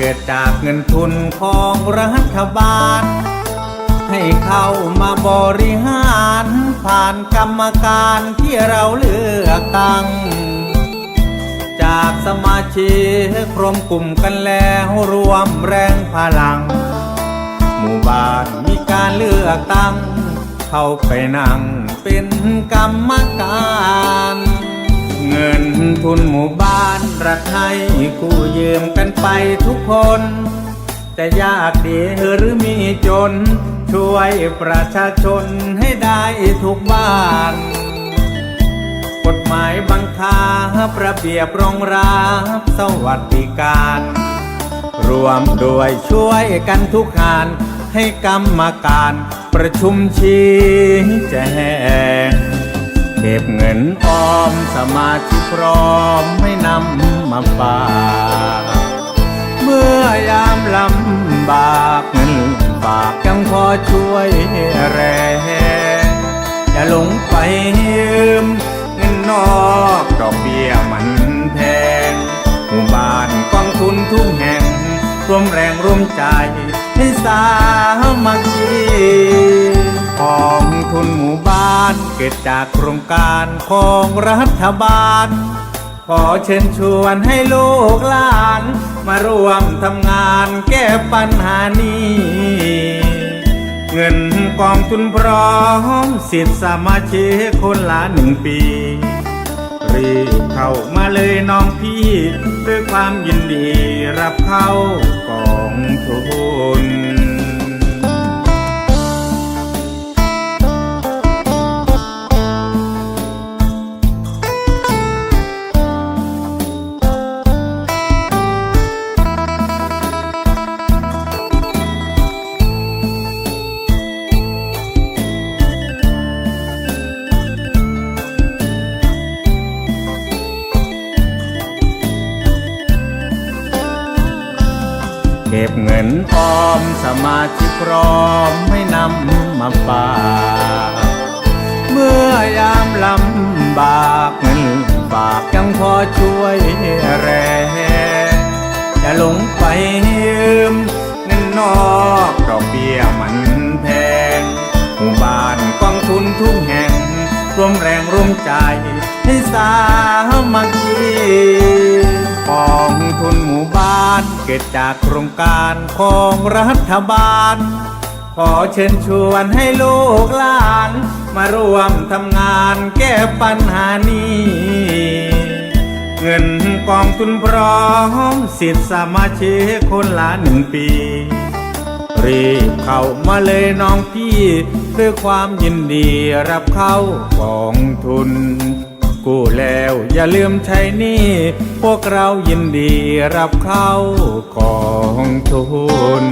เกิดจากเงินทุนของรัฐบาล ให้เข้ามาบริหาร ผ่านกรรมการที่เราเลือกตั้ง จากสมาชิกรวมกลุ่มกันแล้วรวมแรงพลัง หมู่บ้านมีการเลือกตั้ง เข้าไปนั่งเป็นกรรมการ เงินทุนหมู่บ้านรัฐให้กู้ยืมกันไปทุกคน จะยากดีหรือมีจน ช่วยประชาชนให้ได้ทุกบ้าน กฎหมายบังคับระเบียบรองรับสวัสดิการ รวมด้วยช่วยกันทุกงานให้กรรมการประชุมชี้แจง เก็บเงินออมสมาชิพร้อมไม่นำมาฝากเมื่อยามลำบากเงินฝากยังพอช่วยแรงอย่าหลงไปยืมเงินนอกดอกเบี้ยมันแพงหมู่บ้านกองทุนทุกแห่งร่วมแรงร่วมใจให้สามัคคีกองทุนหมู่บ้าน เกิดจากโครงการของรัฐบาล ขอเชิญชวนให้ลูกหลาน มาร่วมทำงานแก้ปัญหานี้ เงินกองทุนพร้อมสิทธิสมาชิกคนละหนึ่งปีรีบเข้ามาเลยน้องพี่ด้วยความยินดีรับเข้ากองทุน ก็บเงินออมสมาชิพร้อมไม่นำมาฝากเมื่อยามลำบากเงินฝากยังพอช่วยแรงอย่าหลงไปยืมเงินนอกดอกเบี้ยมันแพงหมู่บ้านกองทุนทุกแห่งรวมแรงร่วมใจให้สามัคคี กองทุนหมู่บ้านเกิดจากโครงการของรัฐบาล ขอเชิญชวนให้ลูกหลาน มาร่วมทำงานแก้ปัญหานี้ เงินกองทุนพร้อมสิทธิสมาชิกคนละหนึ่งปี รีบเข้ามาเลยน้องพี่ ด้วยความยินดีรับเข้ากองทุน กู้แล้วอย่าลืมใช้หนี่ พวกเรายินดีรับเข้ากองทุน